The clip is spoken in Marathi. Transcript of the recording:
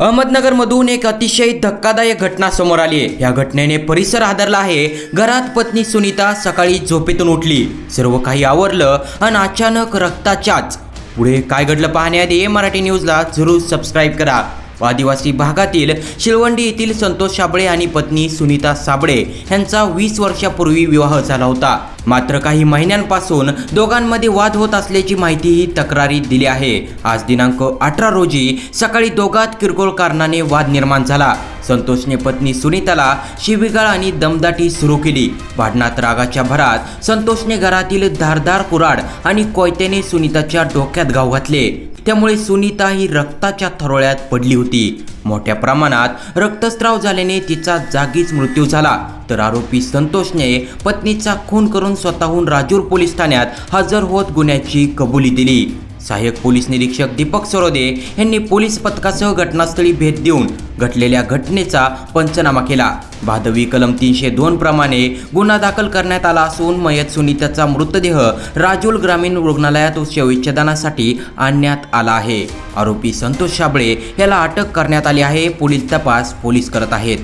अहमदनगरमधून एक अतिशय धक्कादायक घटना समोर आली आहे. या घटनेने परिसर हादरला आहे. घरात पत्नी सुनीता सकाळी झोपेतून उठली. सर्व काही आवरलं आणि अचानक रक्ताच्याच. पुढे काय घडलं पाहण्याआधी मराठी न्यूजला जरूर सबस्क्राईब करा. आदिवासी भागातील शिलवंडी येथील संतोष साबळे आणि पत्नी सुनीता साबळे यांचा वीस वर्षापूर्वी विवाह झाला होता. मात्र काही महिन्यांपासून दोघांमध्ये वाद होत असल्याची माहितीही तक्रारीत दिली आहे. आज दिनांक अठरा रोजी सकाळी दोघात किरकोळ कारणाने वाद निर्माण झाला. संतोषने पत्नी सुनीताला शिबिगाळ आणि दमदाटी सुरू केली. भांडणात रागाच्या भरात संतोषने घरातील धारदार कुराड आणि कोयत्याने सुनीताच्या डोक्यात घाव घातले. त्यामुळे सुनीता ही रक्ताच्या थरोळ्यात पडली होती. मोठ्या प्रमाणात रक्तस्राव झाल्याने तिचा जागीच मृत्यू झाला. तर आरोपी संतोषने पत्नीचा खून करून स्वतःहून राजूर पोलीस ठाण्यात हजर होत गुन्ह्याची कबुली दिली. सहाय्यक पोलीस निरीक्षक दीपक सरोदे यांनी पोलीस पथकासह घटनास्थळी भेट देऊन घटलेल्या घटनेचा पंचनामा केला. भादवी कलम तीनशे दोन प्रमाणे गुन्हा दाखल करण्यात आला असून मयत सुनीताचा मृतदेह राजूल ग्रामीण रुग्णालयात शवविच्छेदनासाठी आणण्यात आला आहे. आरोपी संतोष शाबळे याला अटक करण्यात आली आहे. पोलीस तपास पोलीस करत आहेत.